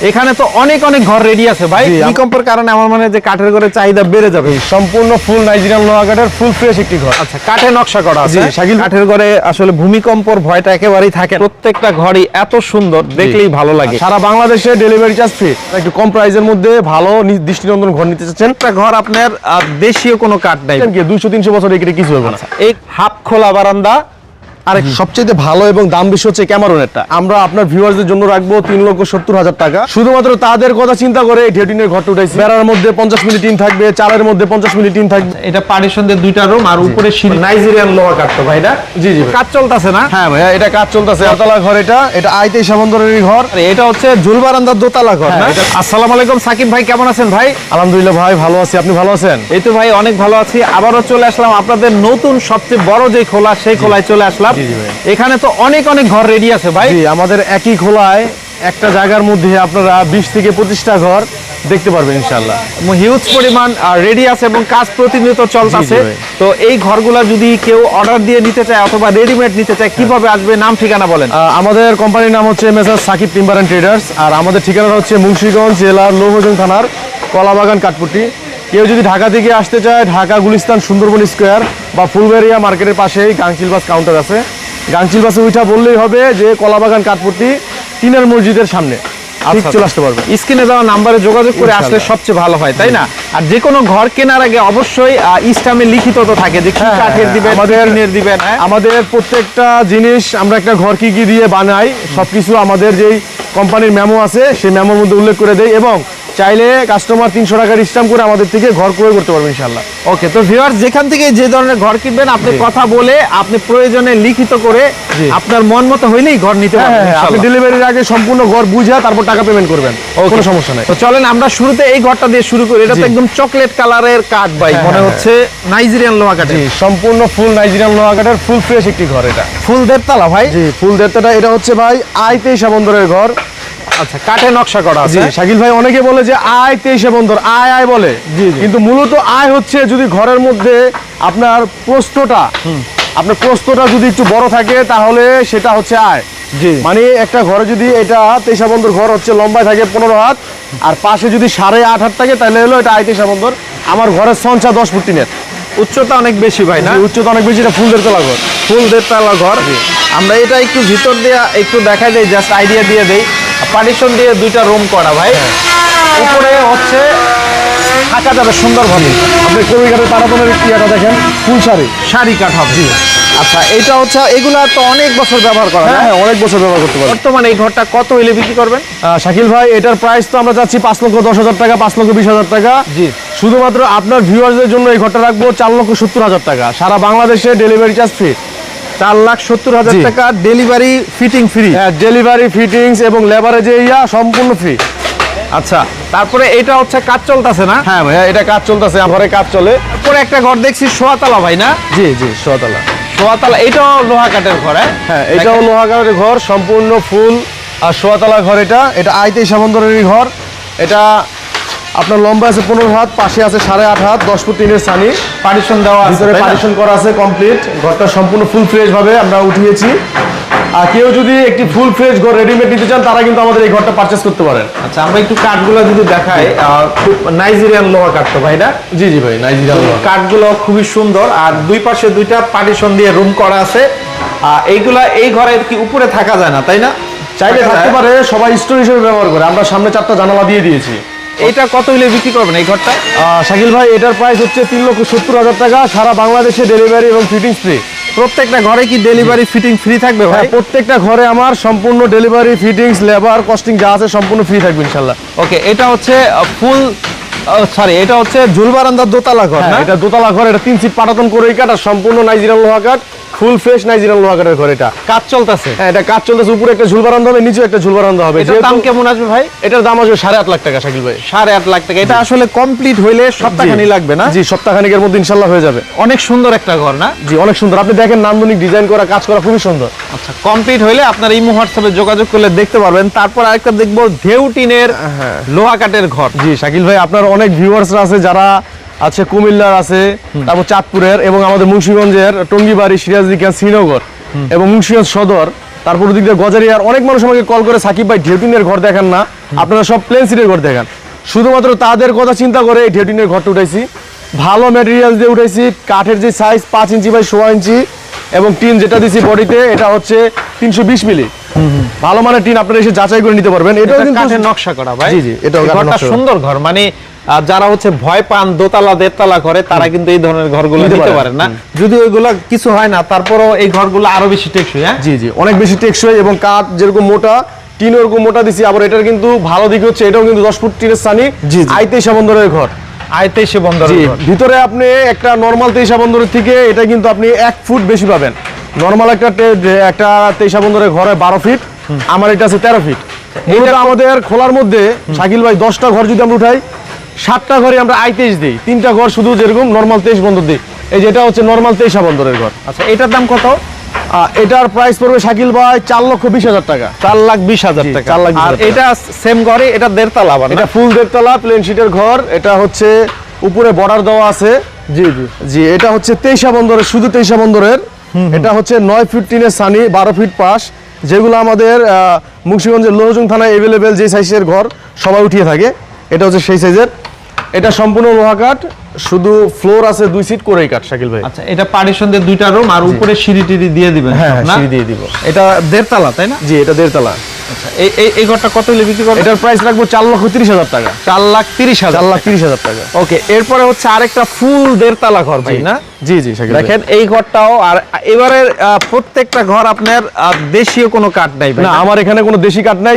এখানে তো অনেক অনেক ঘর রেডি আছে ভাই। ভূমিকম্পের কারণে আমার মনে যে কাঠের ঘরের চাহিদা বেড়ে যাবে। সম্পূর্ণ ফুল নাইজেরিয়ান লোহা কাঠের ফুল ফ্রেশ একটি ঘর। আচ্ছা কাঠে নকশা করা আছে। শাকিল- কাঠের ঘরে আসলে ভূমিকম্পর ভয়টা একেবারেই থাকে প্রত্যেকটা ঘরই এত সুন্দর দেখলেই ভালো লাগে। সারা বাংলাদেশে ডেলিভারি চার্জ ফ্রি একটু কম প্রাইসের মধ্যে ভালো দৃষ্টিনন্দন ঘর নিতে চাচ্ছেন। একটা ঘর আপনার দেশীয় কোনো কাঠ নাই। কি দুইশো তিনশো বছর এখানে কিছু হবে না। এই হাফ খোলা বারান্দা আর সবচেয়ে ভালো এবং দাম বেশি হচ্ছে ক্যামারনেরটা। আমরা আপনার ভিউয়ারদের জন্য রাখব তিন লক্ষ সত্তর হাজার টাকা। শুধুমাত্র তাদের কথা চিন্তা করে এই ঢেউটিনের ঘরটা উঠাইছি। বেড়ার মধ্যে পঞ্চাশ মিনিট টিন থাকবে চালের মধ্যে পঞ্চাশ মিনিট টিন থাকবে। এটা পার্টিশন দিয়ে দুইটা রুম আর উপরে নাইজেরিয়ান লোহা কাঠ তো ভাই এটা জি জি। কাজ চলতেছে না? হ্যাঁ ভাইয়া এটা কাজ চলতেছে। দোতলা ঘর এটা। এটা আইতে সামন্দরের ঘর। এটা হচ্ছে ঝুলবারান্দার দোতলা ঘর হ্যাঁ, আসসালামু আলাইকুম সাকিব ভাই কেমন আছেন ভাই? আলহামদুলিল্লাহ ভাই ভালো আছি। আপনি ভালো আছেন? এই তো ভাই অনেক ভালো আছি। আবারও চলে আসলাম আপনাদের নতুন সবচেয়ে বড় যে খোলা সেই খোলায় চলে আসলাম। ভাই। এখানে তো অনেক অনেক ঘর রেডি আছে ভাই। আমাদের একই খোলায় একটা জায়গার মধ্যে আপনারা বিশ থেকে পঁচিশটা ঘর দেখতে পারবেন ইনশাল্লাহ হিউজ পরিমাণ রেডি আছে এবং কাজ প্রতিনিয়ত চলতেছে। তো এই ঘরগুলা যদি কেউ অর্ডার দিয়ে নিতে চায় অথবা রেডিমেড নিতে চায় কীভাবে আসবে? নাম ঠিকানা বলেন। আমাদের কোম্পানির নাম হচ্ছে messrs Sakib timber and traders আর আমাদের ঠিকানা হচ্ছে মুন্সিগঞ্জ জেলার লৌহজং থানার কলাবাগান কাঠপুটি। কেউ যদি ঢাকা থেকে আসতে চায় ঢাকা গুলিস্তান সুন্দরবন স্কোয়ার বা ফুলবেরিয়া মার্কেটের পাশেই গাংচিল বাস কাউন্টার আছে। গাংচিল বাসে উঠা বললেই হবে যে কলাবাগান কাঠপুটি টিনের মসজিদের সামনে। আচ্ছা, চলে আসতে পারবে। স্ক্রিনে দেওয়া নাম্বারে যোগাযোগ করে আসলে সবচেয়ে ভালো হয় তাই না? আর যে কোনো ঘর কেনার আগে অবশ্যই আহ, ইসলামে লিখিত তো থাকে যে কি হ্যাঁ, কাঠের দিবেন আমাদের- দিবেন হ্যাঁ? আমাদের প্রত্যেকটা জিনিস আমরা একটা ঘর কি কি দিয়ে বানাই সবকিছু আমাদের যেই কোম্পানির মেমো আছে সেই মেমোর মধ্যে উল্লেখ করে দেই এবং চাইলে কাস্টমার তিনশো টাকার স্ট্যাম্প করে আমাদের থেকে ঘর ক্রয় করতে পারবে ইনশাল্লাহ ওকে তো ভিউয়ার যেখান থেকে যে ধরনের ঘর কিনবেন আপনি কথা বলে আপনি প্রয়োজনে লিখিত করে আপনার মন মতো হইলেই ঘর নিতে হ্যাঁ পারবেন হ্যাঁ আপনি ডেলিভারির আগে সম্পূর্ণ ঘর বুঝা তারপর টাকা পেমেন্ট করবেন। কোনো সমস্যা নাই। তো চলেন আমরা শুরুতে এই ঘরটা দিয়ে শুরু করি। এটা তো একদম চকলেট কালারের কাঠ ভাই হ্যাঁ, মনে হ্যাঁ, হচ্ছে নাইজেরিয়ান লোহা কাঠের। সম্পূর্ণ ফুল নাইজেরিয়ান লোহা কাঠের ফুল ফ্রেশ একটি ঘর এটা। ফুল দেড়তলা ভাই? জি ফুল দেড়টা এটা হচ্ছে ভাই আই তেইশা বন্দরের ঘর। আচ্ছা কাঠে নকশা করা আছে। শাকিল ভাই অনেকে বলে যে আয় তেইশে বন্দর আয় আয় বলে। কিন্তু মূলত আয় হচ্ছে যদি ঘরের মধ্যে আপনার প্রস্তটা আপনার প্রস্তটা যদি একটু বড় থাকে তাহলে সেটা হচ্ছে আয়। জি। মানে একটা ঘরে যদি এটা তেইশা বন্দর ঘর হচ্ছে লম্বায় থাকে পনেরো হাত আর পাশে যদি সাড়ে আট হাত থাকে তাহলে হলো এটা আয় তেইশা বন্দর। আমার ঘরের সঞ্চা দশ ফুট টিনের। উচ্চতা অনেক বেশি ভাই না? উচ্চতা অনেক বেশি এটা ফুল দেড়তলা ঘর। ফুল দেড়তলা ঘর। আমরা এটা একটু ভিতর দিয়ে একটু দেখা দেই জাস্ট আইডিয়া দিয়ে দেই। পার্টিশন দিয়ে দুইটা রুম করা ভাই। উপরে হচ্ছে থাকা যাবে সুন্দরভাবে। আপনি কবি ঘাটের তারাপনের ইয়াটা দেখেন ফুল শাড়ি। শাড়ি কাঠ হবে। আচ্ছা এটা হচ্ছে এগুলা তো অনেক বছর ব্যবহার করা হ্যাঁ হ্যাঁ অনেক বছর ব্যবহার করতে পারবেন বর্তমানে এই ঘরটা কত হইলে বিক্রি করবেন? শাকিল ভাই এটার প্রাইস তো আমরা চাচ্ছি পাঁচ লক্ষ দশ হাজার টাকা পাঁচ লক্ষ বিশ হাজার টাকা। জি। শুধুমাত্র আপনার ভিউয়ার্সদের জন্য এই ঘরটা রাখব চার লক্ষ সত্তর হাজার টাকা। সারা বাংলাদেশে ডেলিভারি চার্জ ফ্রি চার লাখ সত্তর হাজার টাকা ডেলিভারি ফিটিং ফ্রি হ্যাঁ ডেলিভারি ফিটিংস এবং লেবারে যে ইয়া সম্পূর্ণ ফ্রি আচ্ছা তারপরে এটা হচ্ছে কাজ চলতেছে না? হ্যাঁ ভাইয়া এটা কাজ চলতেছে ঘরে কাজ চলে। তারপরে একটা ঘর দেখছি সোয়াতলা ভাই না? জি জি সোয়াতলা। সোয়াতলা এটাও লোহা কাঠের ঘর হ্যাঁ? হ্যাঁ এটাও লোহাগারের ঘর সম্পূর্ণ ফুল। আর সোয়াতলা ঘর এটা এটা আইতে সামন্দরেরই ঘর। এটা আপনার লম্বা আছে পনেরো হাত পাশে আছে সাড়ে আট হাত দশ ফুট তিনের সানি পার্টিশন দেওয়া আছে পার্টিশন করা আছে কমপ্লিট ঘরটা সম্পূর্ণ ফুল ফ্রেশ ভাবে আমরা উঠিয়েছি। আর কেউ যদি একটি ফুল ফ্রেশ ঘর রেডিমেড নিতে চান তারা কিন্তু আমাদের এই ঘরটা পারচেস করতে পারেন। আচ্ছা আমরা একটু কাঠগুলো যদি দেখাই খুব নাইজেরিয়ান লোহা কাঠ তো ভাই না? জি জি ভাই নাইজেরিয়ান লোহা কাঠগুলো খুবই সুন্দর আর দুই পাশে দুইটা পার্টিশন দিয়ে রুম করা আছে। আহ, এইগুলা এই ঘরে কি উপরে থাকা যায় না তাই না? চাইলে থাকতে পারে সবাই স্টোর হিসেবে ব্যবহার করে। আমরা সামনে চারটা জানালা দিয়ে দিয়েছি। এইটা কত হইলে বিক্রি করবেন এই ঘরটা? শাকিল ভাই এটার প্রাইস হচ্ছে তিন লক্ষ সত্তর হাজার টাকা। সারা বাংলাদেশে ডেলিভারি এবং ফিটিংস ফ্রি প্রত্যেকটা ঘরে কি ডেলিভারি ফিটিং ফ্রি থাকবে ভাই? হ্যাঁ প্রত্যেকটা ঘরে আমার সম্পূর্ণ ডেলিভারি ফিটিংস লেবার কস্টিং যা আছে সম্পূর্ণ ফ্রি থাকবে ইনশাল্লাহ ওকে এটা হচ্ছে ফুল সরি এটা হচ্ছে ঝুলবারান্দার দোতলা ঘর হ্যাঁ না? এটা দোতলা ঘর এটা তিন সিট পাটাতন করে কাটা সম্পূর্ণ নাইজেরিয়ান লোহা কাঠ। ফুল ফ্রেশ নাইজেরিয়ান লোহা ঘর এটা। কাজ চলতেছে। হ্যাঁ এটা কাজ চলতেছে উপরে একটা ঝুল বারান্দা হবে নিচে একটা ঝুল বারান্দা হবে। এটার দাম কেমন আসবে ভাই? এটার দাম আসবে সাড়ে আট লাখ টাকা শাকিল ভাই। সাড়ে আট লাখ টাকা। এটা আসলে কমপ্লিট হইলে সপ্তাহখানি লাগবে না? জি সপ্তাহখানিকের মধ্যে ইনশাল্লাহ হয়ে যাবে। অনেক সুন্দর একটা ঘর না? জি অনেক সুন্দর। আপনি দেখেন নান্দনিক ডিজাইন করা কাজ করা খুবই সুন্দর। আচ্ছা কমপ্লিট হইলে আপনার ইমো হোয়াটসঅ্যাপে যোগাযোগ করলে দেখতে পারবেন। তারপর আরেকটা দেখব ঢেউটিনের হ্যাঁ। লোহা কাঠের ঘর। জি শাকিল ভাই আপনার অনেক ভিউয়ার্সরা আছে যারা আছে কুমিল্লার আছে তারপর চাঁদপুরের এবং আমাদের মুন্সিগঞ্জের টঙ্গিবাড়ি সিরাজদিকান শ্রীনগর এবং মুন্সিগঞ্জ সদর। তারপর ওদিক দিয়ে গজারিয়ার অনেক মানুষ আমাকে কল করে সাকিব ভাই ঢেউটিনের ঘর দেখান না। আপনারা সব প্লেন সিটের ঘর দেখান। শুধুমাত্র তাদের কথা চিন্তা করে এই ঢেউটিনের ঘরটা উঠাইছি। ভালো ম্যাটেরিয়াল দিয়ে উঠাইছি কাঠের যে সাইজ পাঁচ ইঞ্চি বাই সোয়া ইঞ্চি এবং টিন যেটা দিছি বডিতে এটা হচ্ছে তিনশো বিশ মিলি। ভালো মানের টিন আপনারা এসে যাচাই করে নিতে পারবেন। এটাও এটা কিন্তু কাঠের নকশা করা ভাই। জি, জি, করা। সুন্দর ঘর মানে আহ, যারা হচ্ছে ভয় পান দোতলা দেড়তলা করে তারা কিন্তু এই ধরনের ঘরগুলো নিতে পারেন। না। যদি ওইগুলো কিছু হয় না তারপরও এই ঘরগুলো আরও বেশি টেকসই হ্যাঁ? জি জি অনেক বেশি টেকসই এবং কাঠ যেরকম মোটা টিন ওরকম মোটা দিছি আবার এটার কিন্তু ভালো দিক হচ্ছে এটাও কিন্তু দশ ফুট টিনের সানি। আইতে বন্দরের ঘর। আয়তে সে বন্ধ ভিতরে আপনি একটা নর্মাল তেইশা বন্দরের থেকে এটা কিন্তু আপনি এক ফুট বেশি পাবেন। নর্মাল একটা একটা তেইশা বন্দরের ঘরে বারো ফিট আমার এটা আছে তেরো ফিট। মূলত আমাদের খোলার মধ্যে শাকিল ভাই দশটা ঘর যদি আমরা উঠাই সাতটা ঘরে আমরা আই তেইশ দিই তিনটা ঘর শুধু যেরকম নর্মাল তেইশ বন্দর দিই। এই যেটা হচ্ছে নর্মাল তেইশা বন্দরের ঘর। আচ্ছা এটার দাম কত? এটার প্রাইস পড়বে শাকিল ভাই চার লক্ষ বিশ হাজার টাকা। চার লাখ বিশ হাজার টাকা। চার লাখ আর এটা সেম ঘরে এটা দেড়তলা আবার এটা ফুল দেড়তলা প্লেন শিটের ঘর এটা হচ্ছে উপরে বর্ডার দেওয়া আছে। জি জি। জি এটা হচ্ছে তেইশা বন্দরের শুধু তেইশা বন্দরের এটা হচ্ছে নয় ফিট টিনের সানি বারো ফিট পাশ যেগুলো আমাদের মুন্সিগঞ্জের লোহজং থানায় এভেলেবেল যে সাইজের ঘর সবাই উঠিয়ে থাকে। এটা হচ্ছে সেই সাইজের এটা সম্পূর্ণ লোহা কাঠ শুধু ফ্লোর আছে দুই সিট করেই কাঠ শাকিল ভাই। আচ্ছা এটা পার্টিশন দিয়ে দুইটা রুম আর উপরে সিঁড়ি টিড়ি দিয়ে দিবেন হ্যাঁ, হ্যাঁ, সিঁড়ি দিয়ে দিব। এটা দেড়তলা তাই না? জি এটা দেড়তলা। আচ্ছা এই এই- এই ঘরটা কত হলে বিক্রি করবেন? এটার প্রাইস রাখব চার লক্ষ তিরিশ হাজার টাকা। চার লাখ তিরিশ হাজার চার লাখ তিরিশ হাজার টাকা। ওকে এরপরে হচ্ছে আরেকটা ফুল দেড়তলা ঘর ভাই না? জি জি দেখেন এই ঘরটাও আর এবারের আহ, প্রত্যেকটা ঘর আপনার দেশীয় কোনো কাঠ নাই না? আমার এখানে কোনো দেশি কাঠ নাই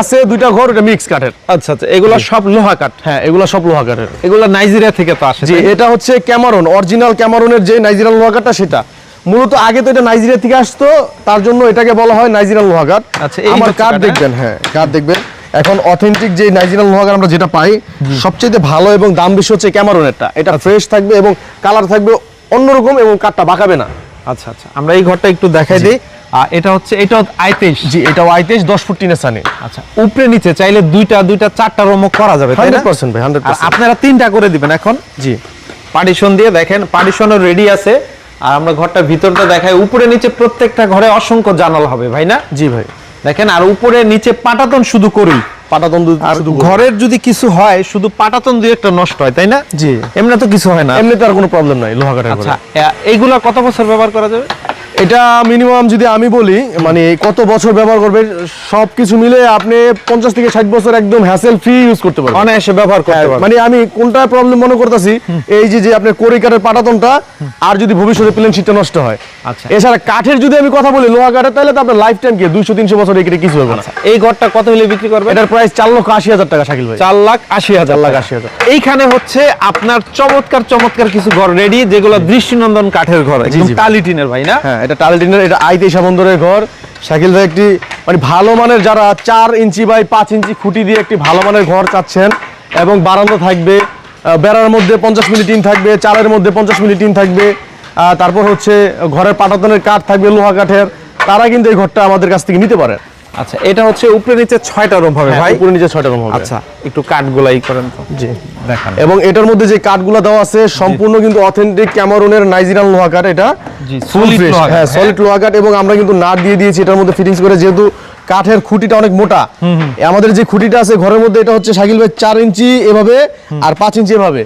আছে দুইটা ঘর এটা মিক্স কাঠের। আচ্ছা আচ্ছা এগুলো সব লোহা কাঠ? হ্যাঁ এগুলো সব লোহা কাঠের। এগুলো নাইজেরিয়া থেকে তো আসে জি এটা হচ্ছে ক্যামারন অরিজিনাল ক্যামারনের যে নাইজেরিয়ান লোহাগাটটা সেটা। মূলত আগে তো এটা নাইজেরিয়া থেকে আসতো তার জন্য এটাকে বলা হয় নাইজেরিয়ান লোহাগাট আচ্ছা, আমার কাঠ, দেখবেন হ্যাঁ কার্ড দেখবেন। এখন অথেন্টিক যে নাইজেরিয়ান লোহাগাট আমরা যেটা পাই সবচেয়ে ভালো এবং দাম বেশি হচ্ছে ক্যামারনেরটা এটা ফ্রেশ থাকবে এবং কালার থাকবে অন্যরকম এবং কাঠটা বাঁকাবে না। আচ্ছা আচ্ছা। আমরা এই ঘরটা একটু দেখাই দিই। আর এটা হচ্ছে এটা আইতেশ জি এটা আইতেশ দশ ফুট টিনের সানি আচ্ছা উপরে নিচে চাইলে দুইটা দুইটা চারটা রুমও করা যাবে তাই না? হান্ড্রেড পার্সেন্ট ভাই হান্ড্রেড আপনারা তিনটা করে দিবেন এখন। জি। পার্টিশন দিয়ে দেখেন পার্টিশনও রেডি আছে। আর আমরা ঘরটা ভিতরটা দেখাই উপরে নিচে প্রত্যেকটা ঘরে অসংখ্য জানাল হবে ভাই না? জি ভাই। দেখেন আর উপরে নিচে পাটাতন শুধু করি। পাটাতন শুধু ঘরের যদি কিছু হয় শুধু পাটাতন দুই একটা নষ্ট হয় তাই না? জি। এমনি তো কিছু হয় না। আর কোনো প্রবলেম নাই লোহা আচ্ছা এইগুলা কত বছর ব্যবহার করা যাবে? এটা মিনিমাম যদি আমি বলি মানে কত বছর ব্যবহার করবে সব কিছু মিলে আপনি পঞ্চাশ থেকে ষাট বছর একদম হ্যাসেল ফ্রি ইউজ করতে পারবেন। অনায়াসে ব্যবহার করতে পারবে মানে আমি কোনটা প্রবলেম মনে করতেছি এই যে যে আপনার কোরিকারের পাটাতনটা আর যদি ভবিষ্যতে প্লেন শীটটা নষ্ট হয়। আচ্ছা। এছাড়া কাঠের যদি আমি কথা বলি লোহা কাঠের তাহলে তো আপনার লাইফ টাইম কি? দুইশো তিনশো বছর এখানে কিছু হবে না। এই ঘরটা কত হলে বিক্রি করবে এটার প্রাইস চার লক্ষ আশি হাজার টাকা শাকিল ভাই। চার লাখ আশি হাজার লাখ আশি হাজার। এইখানে হচ্ছে আপনার চমৎকার চমৎকার কিছু ঘর রেডি যেগুলো দৃষ্টিনন্দন কাঠের ঘর ভাই। ভাই না? হ্যাঁ এটা টালটিনের এটা আইতেশা বন্দরের ঘর। শাকিল ভাই একটি মানে ভালো মানের যারা চার ইঞ্চি বাই পাঁচ ইঞ্চি খুঁটি দিয়ে একটি ভালো মানের ঘর চাচ্ছেন এবং বারান্দা থাকবে বেড়ার মধ্যে পঞ্চাশ মিনিট টিন থাকবে, চালের মধ্যে পঞ্চাশ মিনিট টিন থাকবে তারপর হচ্ছে ঘরের পাটাতনের কাঠ থাকবে লোহা কাঠের, তারা কিন্তু এই ঘরটা আমাদের কাছ থেকে নিতে পারে। আচ্ছা এটা হচ্ছে উপরে নিচে ছয়টা রুম হবে ভাই? উপরে নিচে ছয়টা রুম হবে। আচ্ছা একটু কাঠগুলাই করেন তো। জি। দেখান। এবং এটার মধ্যে যে কাঠগুলো দেওয়া আছে সম্পূর্ণ কিন্তু অথেন্টিক ক্যামারনের নাইজেরিয়ান লোহা কাঠ এটা জি, ফুল solid লোহা হ্যাঁ হ্যাঁ। সলিড লোহা কাঠ এবং আমরা কিন্তু নাট দিয়ে দিয়েছি এটার মধ্যে ফিটিংস করে যেহেতু কাঠের খুঁটিটা অনেক মোটা। আমাদের যে খুঁটিটা আছে ঘরের মধ্যে এটা হচ্ছে শাকিল ভাই চার ইঞ্চি এভাবে আর পাঁচ ইঞ্চি এভাবে।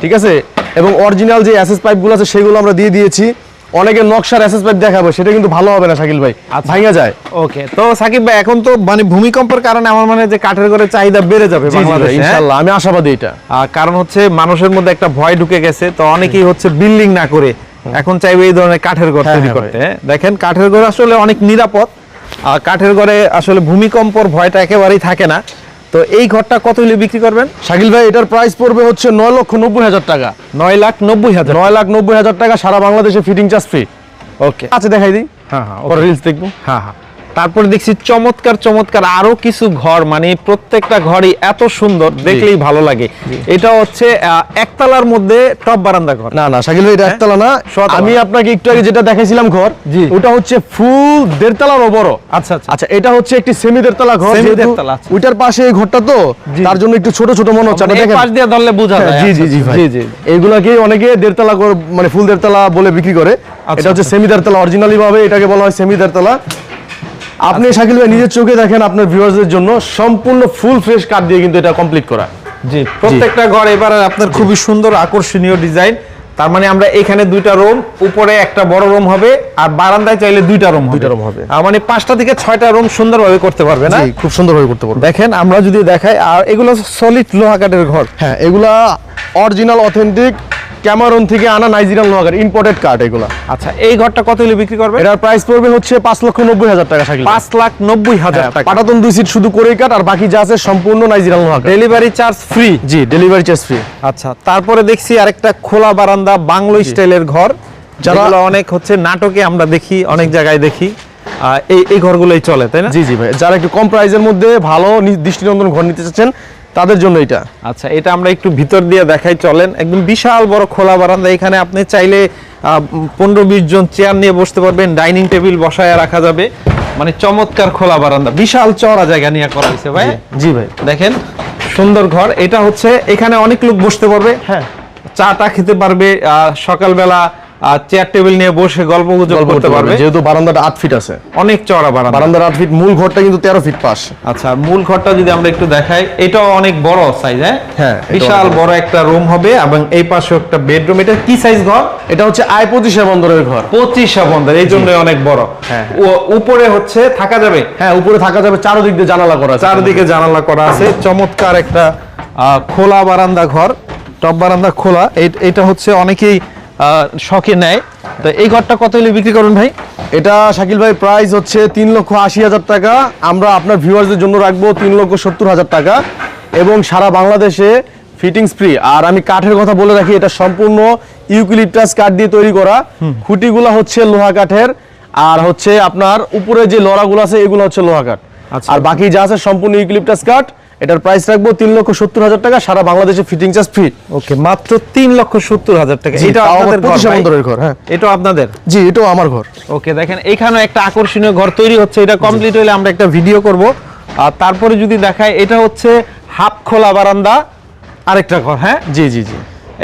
ঠিক আছে? এবং অরিজিনাল যে অ্যাসেস পাইপগুলো আছে সেগুলো আমরা দিয়ে দিয়েছি। অনেকে নকশার অ্যাসেস পাইপ দেখাবো সেটা কিন্তু ভালো হবে না শাকিল ভাই আচ্ছা। ভাঙা যায় ওকে তো সাকিব ভাই এখন তো মানে ভূমিকম্পের কারণে আমার মানে যে কাঠের ঘরের চাহিদা বেড়ে যাবে বাংলাদেশে হ্যাঁ? ইনশাল্লাহ আমি আশাবাদী এটা আহ, কারণ হচ্ছে মানুষের মধ্যে একটা ভয় ঢুকে গেছে তো অনেকেই হচ্ছে বিল্ডিং না করে এখন চাইবে এই ধরনের কাঠের ঘর হ্যাঁ, তৈরি হ্যাঁ করতে হ্যাঁ? দেখেন কাঠের ঘর আসলে অনেক নিরাপদ আর কাঠের ঘরে আসলে ভূমিকম্পর ভয়টা একেবারেই থাকে না তো এই ঘরটা কত হলে বিক্রি করবেন? শাকিল ভাই এটার প্রাইস পড়বে হচ্ছে নয় লক্ষ নব্বই হাজার টাকা। নয় লাখ নব্বই হাজার। নয় লাখ নব্বই হাজার টাকা সারা বাংলাদেশে ফিটিং চার্জ ফ্রি ওকে আচ্ছা দেখাই দিই। হ্যাঁ হ্যাঁ রিলস দেখব। হ্যাঁ হ্যাঁ। তারপরে দেখছি চমৎকার চমৎকার আরও কিছু ঘর মানে প্রত্যেকটা ঘরই এত সুন্দর দেখলেই ভালো লাগে। এটা হচ্ছে একতলার মধ্যে টপ বারান্দা ঘর। না না শাকিল ভাই এটা একতলা না। আমি আপনাকে একটু আগে যেটা দেখাইছিলাম ঘর। ওটা হচ্ছে ফুল দেড়তলারও বড় আচ্ছা আচ্ছা। আচ্ছা এটা হচ্ছে একটি সেমি দেড়তলা ঘর যেহেতু দেড়তলা, আচ্ছা। ওইটার পাশে এই ঘরটা তো। তার জন্য একটু ছোট ছোট মনে হচ্ছে। এই দেখেন। পাশ দিয়ে ধরলে বোঝা হ্যাঁ, যায় জি জি আচ্ছা, জি ভাই। জি জি। এইগুলাকে অনেকে দেড়তলা মানে ফুল দেড়তলা বলে বিক্রি করে। এটা হচ্ছে সেমি দেড়তলা অরিজিনালি ভাবে এটাকে বলা হয় সেমি দেড়তলা। আপনি শাকিল ভাই নিজের চোখে দেখেন আপনার ভিউয়ার্সদের জন্য সম্পূর্ণ ফুল ফ্রেশ কাঠ দিয়ে কিন্তু এটা কমপ্লিট করা। জি প্রত্যেকটা ঘর এবার আপনার খুবই সুন্দর আকর্ষণীয় ডিজাইন তার মানে আমরা এখানে দুইটা রুম উপরে একটা বড় রুম হবে আর বারান্দায় চাইলে দুইটা রুম দুইটা রুম হবে। মানে পাঁচটা থেকে ছয়টা রুম সুন্দরভাবে করতে পারবে না? জি খুব সুন্দরভাবে করতে পারবে। দেখেন আমরা যদি দেখাই আর এগুলো সলিড লোহা কাঠের ঘর। হ্যাঁ এগুলা অরিজিনাল অথেন্টিক ক্যামারন থেকে আনা নাইজেরিয়ান লোহাগার ইম্পোর্টেড কাঠ এগুলা। আচ্ছা এই ঘরটা কত হলে বিক্রি করবে? এটার প্রাইস পড়বে হচ্ছে পাঁচ লক্ষ নব্বই হাজার টাকা ভাই। পাঁচ লাখ নব্বই হাজার হ্যাঁ, টাকা। পাটাতন দুই সিট শুধু করেই কাঠ আর বাকি যা আছে সম্পূর্ণ নাইজেরিয়ান লোহাগার। ডেলিভারি চার্জ ফ্রি জি ডেলিভারি চার্জ ফ্রি আচ্ছা তারপরে দেখছি আরেকটা খোলা বারান্দা বাংলো স্টাইলের ঘর। যারা- অনেক হচ্ছে নাটকে আমরা দেখি অনেক জায়গায় দেখি। এই এই ঘরগুলোই চলে তাই না? জি জি ভাই যারা একটু কম প্রাইসের মধ্যে ভালো দৃষ্টিনন্দন ঘর নিতে চাচ্ছেন তাদের জন্য এটা। আচ্ছা এটা আমরা একটু ভিতর দিয়ে দেখাই চলেন। একদম বিশাল বড় খোলা বারান্দা এখানে আপনি চাইলে পনেরো বিশ জন চেয়ার নিয়ে বসতে পারবেন ডাইনিং টেবিল বসায় রাখা যাবে। মানে চমৎকার খোলা বারান্দা বিশাল চড়া জায়গা নিয়ে করা হয়েছে ভাই। জি ভাই। দেখেন সুন্দর ঘর। এটা হচ্ছে এখানে অনেক লোক বসতে পারবে। হ্যাঁ। চাটা খেতে পারবে সকালবেলা চেয়ার টেবিল নিয়ে বসে গল্প গুজব করতে পারবে। যেহেতু বারান্দাটা আট ফিট আছে। অনেক চড়া বারান্দা। বারান্দার আট ফিট মূল ঘরটা কিন্তু তেরো ফিট পাশ। আচ্ছা মূল ঘরটা যদি আমরা একটু দেখাই এটাও অনেক বড় সাইজ হ্যাঁ? হ্যাঁ, বিশাল বড়। একটা রুম হবে এবং এই পাশে একটা বেডরুম এটা কি সাইজ ঘর? এটা হচ্ছে আই পঁচিশে বন্দরের ঘর। পঁচিশ বন্ধের এই জন্য অনেক বড়। হ্যাঁ, ও উপরে হচ্ছে থাকা যাবে? হ্যাঁ উপরে থাকা যাবে চারদিক দিয়ে জানালা করা আছে। চারদিকে জানালা করা আছে। চমৎকার একটা আহ, খোলা বারান্দা ঘর টপ বারান্দা খোলা। এই- এটা হচ্ছে অনেকেই শখে নেয় তো এই ঘরটা কত হলে বিক্রি করুন ভাই? এটা শাকিল ভাই প্রাইস হচ্ছে তিন লক্ষ আশি হাজার টাকা। আমরা আপনার ভিউয়ার্সদের জন্য রাখব তিন লক্ষ সত্তর হাজার টাকা। এবং সারা বাংলাদেশে ফিটিংস ফ্রি আর আমি কাঠের কথা বলে রাখি এটা সম্পূর্ণ ইউক্লিপটাস কাঠ দিয়ে তৈরি করা। খুঁটিগুলো হচ্ছে লোহা কাঠের। আর হচ্ছে আপনার উপরে যে লড়াগুলো আছে এগুলো হচ্ছে লোহা কাঠ। আচ্ছা। আর বাকি যা আছে সম্পূর্ণ ইউক্লিপটাস কাঠ। এটার প্রাইস রাখব তিন লক্ষ সত্তর হাজার টাকা সারা বাংলাদেশে ফিটিং চার্জ ফ্রি ওকে মাত্র তিন লক্ষ সত্তর হাজার টাকা। এটা আপনাদের ঘর ঘর হ্যাঁ। এটা আপনাদের? জি এটাও আমার ঘর। ওকে দেখেন এখানে একটা আকর্ষণীয় ঘর তৈরি হচ্ছে। এটা কমপ্লিট হলে আমরা একটা ভিডিও করব। আর তারপরে যদি দেখায় এটা হচ্ছে হাফ খোলা বারান্দা। আরেকটা ঘর হ্যাঁ? জি জি জি।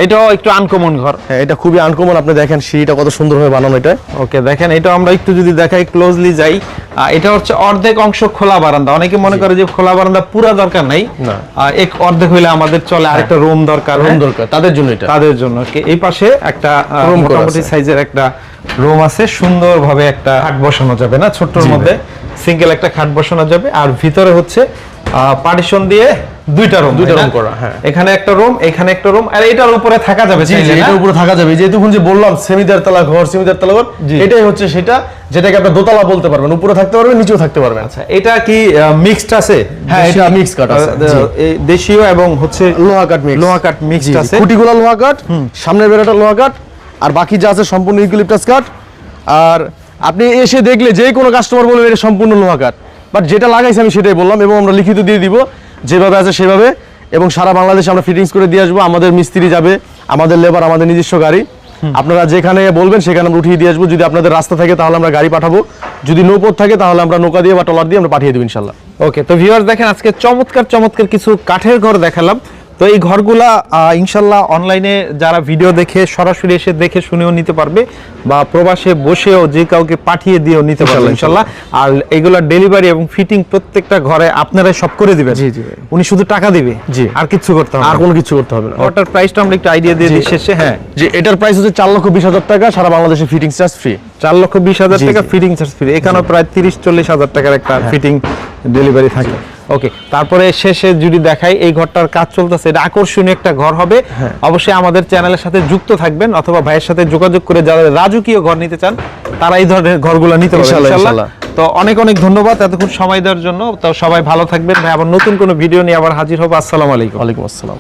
এটাও একটু আনকমন ঘর। হ্যাঁ এটা খুবই আনকমন আপনি দেখেন সিঁড়িটা কত সুন্দরভাবে বানানো এটা। ওকে দেখেন এটা আমরা একটু যদি দেখাই ক্লোজলি যাই এটা হচ্ছে অর্ধেক অংশ খোলা বারান্দা। অনেকে মনে করে যে খোলা বারান্দা পুরা দরকার নাই। এক অর্ধেক হইলে আমাদের চলে আরেকটা রুম দরকার রুম হ্যাঁ? দরকার তাদের জন্য এটা। তাদের জন্য এই পাশে একটা Room মোটামুটি সাইজের একটা রুম আছে। সুন্দরভাবে একটা খাট বসানো যাবে না ছোট্টর মধ্যে। সিঙ্গেল একটা খাট বসানো যাবে। আর ভিতরে হচ্ছে পার্টিশন দিয়ে দুইটা রুম দুইটা room করা, হ্যাঁ। এখানে একটা রুম এখানে একটা রুম আর এটার উপরে থাকা যাবে জি জি চাইলে, না? এটার উপরে থাকা যাবে। যেহেতু যে বললাম সেমিদার তলা ঘর সেমিদার তলা ঘর এটাই হচ্ছে সেটা যেটাকে আপনি দোতলা বলতে পারবেন। উপরে থাকতে পারবেন নিচেও থাকতে পারবেন। আচ্ছা এটা কি মিক্সড আছে? হ্যাঁ, এটা আছে, দেশীয় এবং হচ্ছে লোহা মিক্স লোহা mixed আছে। খুঁটিগুলো লোহা কাঠ সামনের বেড়াটা লোহা কাঠ আর বাকি যা আছে সম্পূর্ণ কাঠ। আর আপনি এসে দেখলে যে কোনো কাস্টমার বলবে এটা সম্পূর্ণ লোহা কাঠ বাট যেটা লাগাইছে আমি সেটাই বললাম এবং আমরা লিখিত দিয়ে দিব। যেভাবে আছে সেভাবে এবং সারা বাংলাদেশে আমরা ফিটিংস করে দিয়ে আসব। আমাদের মিস্ত্রি যাবে আমাদের লেবার আমাদের নিজস্ব গাড়ি। আপনারা যেখানে বলবেন সেখানে আমরা উঠিয়ে দিয়ে আসব। যদি আপনাদের রাস্তা থাকে তাহলে আমরা গাড়ি পাঠাবো। যদি নৌপথ থাকে তাহলে আমরা নৌকা দিয়ে বা টলার দিয়ে আমরা পাঠিয়ে দেবো ইনশাল্লাহ। ওকে তো ভিউয়ার্স দেখেন আজকে চমৎকার চমৎকার কিছু কাঠের ঘর দেখালাম। তো এই ঘরগুলা ইনশাল্লাহ অনলাইনে যারা ভিডিও দেখে সরাসরি এসে দেখে শুনেও নিতে পারবে বা প্রবাসে বসেও যে কাউকে পাঠিয়ে দিয়েও নিতে পারবে ইনশাল্লাহ, আর এগুলা ডেলিভারি এবং ফিটিং প্রত্যেকটা ঘরে আপনারা সব করে দিবেন। জি, জি উনি শুধু টাকা দিবে জি। আর কিছু করতে হবে আর কোনো কিছু করতে হবে না। ঘরটার প্রাইসটা আমরা একটু আইডিয়া দিয়ে দিই শেষে হ্যাঁ। যে এটার প্রাইস হচ্ছে চার লক্ষ বিশ হাজার টাকা সারা বাংলাদেশে ফিটিং চার্জ ফ্রি চার লক্ষ বিশ হাজার টাকা হ্যাঁ। ফিটিং চার্জ ফ্রি এখানেও প্রায় তিরিশ চল্লিশ হাজার টাকার একটা ফিটিং ডেলিভারি থাকে। ওকে তারপরে শেষে যদি দেখাই এই ঘরটার কাজ চলতেছে। এটা আকর্ষণীয় একটা ঘর হবে। হ্যাঁ। অবশ্যই আমাদের চ্যানেলের সাথে যুক্ত থাকবেন অথবা ভাইয়ের সাথে যোগাযোগ করে যারা রাজকীয় ঘর নিতে চান তারা এই ধরনের ঘরগুলো নিতে পারবেন ইনশাল্লাহ। ইনশাল্লাহ। তো অনেক অনেক ধন্যবাদ এতক্ষণ সময় দেওয়ার জন্য। তো সবাই ভালো থাকবেন। ভাই আবার নতুন কোনো ভিডিও নিয়ে আবার হাজির হব। আসসালামু আলাইকুম। ওয়ালাইকুম আসসালাম।